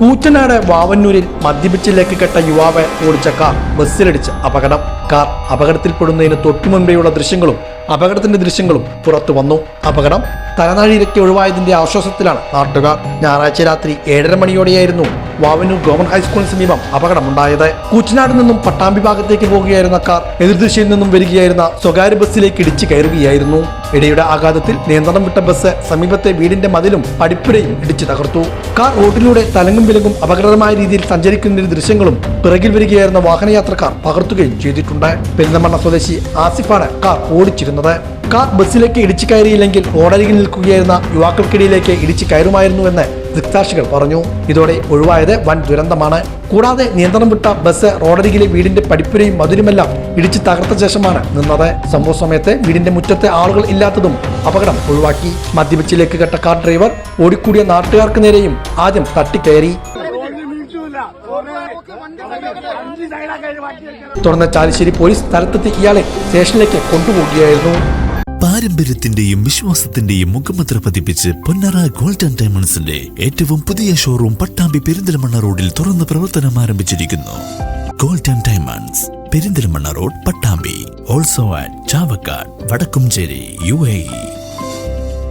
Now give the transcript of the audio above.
കൂറ്റനാട് വാവന്നൂരിൽ മദ്യപിച്ചിലേക്ക് കെട്ട യുവാവെ ഓടിച്ച കാർ ബസ്സിലിടിച്ച് അപകടം. കാർ അപകടത്തിൽപ്പെടുന്നതിന് തൊട്ടു മുൻപേയുള്ള ദൃശ്യങ്ങളും അപകടത്തിന്റെ ദൃശ്യങ്ങളും പുറത്തു വന്നു. അപകടം തലനാഴിയിലേക്ക് ഒഴിവായതിന്റെ ആശ്വാസത്തിലാണ് നാട്ടുകാർ. ഞായറാഴ്ച രാത്രി ഏഴര മണിയോടെയായിരുന്നു വാവന്നൂർ ഗവൺമെന്റ് ഹൈസ്കൂളിന് സമീപം അപകടമുണ്ടായത്. കൂറ്റനാട് നിന്നും പട്ടാമ്പി ഭാഗത്തേക്ക് പോകുകയായിരുന്ന കാർ എതിർദിശയിൽ നിന്നും വരികയായിരുന്ന സ്വകാര്യ ബസ്സിലേക്ക് ഇടിച്ചു കയറുകയായിരുന്നു. ഇടയുടെ ആഘാതത്തിൽ നിയന്ത്രണം വിട്ട ബസ് സമീപത്തെ വീടിന്റെ മതിലും പടിപ്പുരയും ഇടിച്ചു തകർത്തു. കാർ റോഡിലൂടെ തലങ്ങും വിലങ്ങും അപകടകരമായ രീതിയിൽ സഞ്ചരിക്കുന്ന ദൃശ്യങ്ങളും പിറകിൽ വരികയായിരുന്ന വാഹനയാത്രക്കാർ പകർത്തുകയും ചെയ്തിട്ടുണ്ട്. പെരിന്തമണ്ണ സ്വദേശി ആസിഫാണ് കാർ ഓടിച്ചിരുന്നത്. കാർ ബസ്സിലേക്ക് ഇടിച്ചു കയറിയില്ലെങ്കിൽ ഓടരികിൽ നിൽക്കുകയായിരുന്ന യുവാക്കൾക്കിടയിലേക്ക് ഇടിച്ചു കയറുമായിരുന്നുവെന്ന് ദൃക്സാക്ഷികൾ പറഞ്ഞു. ഇതോടെ ഒഴിവായത് വൻ ദുരന്തമാണ്. കൂടാതെ നിയന്ത്രണം വിട്ട ബസ് റോഡരികിലെ വീടിന്റെ പടിപ്പുരയും മധുരമെല്ലാം ഇടിച്ചു തകർത്ത ശേഷമാണ് നിന്നത്. സംഭവ സമയത്ത് വീടിന്റെ മുറ്റത്തെ ആളുകൾ ഇല്ലാത്തതും അപകടം ഒഴിവാക്കി. മദ്യപിച്ചിലേക്ക് കെട്ട കാർ ഡ്രൈവർ ഓടിക്കൂടിയ നാട്ടുകാർക്ക് നേരെയും ആദ്യം തട്ടിക്കയറി. തുടർന്ന് ചാലിശ്ശേരി പോലീസ് സ്ഥലത്തെത്തി ഇയാളെ സ്റ്റേഷനിലേക്ക് കൊണ്ടുപോവുകയായിരുന്നു. പാരമ്പര്യത്തിന്റെയും വിശ്വാസത്തിന്റെയും മുഖമുദ്ര പതിപ്പിച്ച് പൊന്നറ ഗോൾഡൻ ഡയമണ്ട്സിന്റെ ഏറ്റവും പുതിയ ഷോറൂം പട്ടാമ്പി പെരിന്തൽമണ്ണ റോഡിൽ തുറന്ന് പ്രവർത്തനം ആരംഭിച്ചിരിക്കുന്നു. Golden diamonds Perinthalmanna road Pattambi. Also at Chavakkad Vadakkancherry U A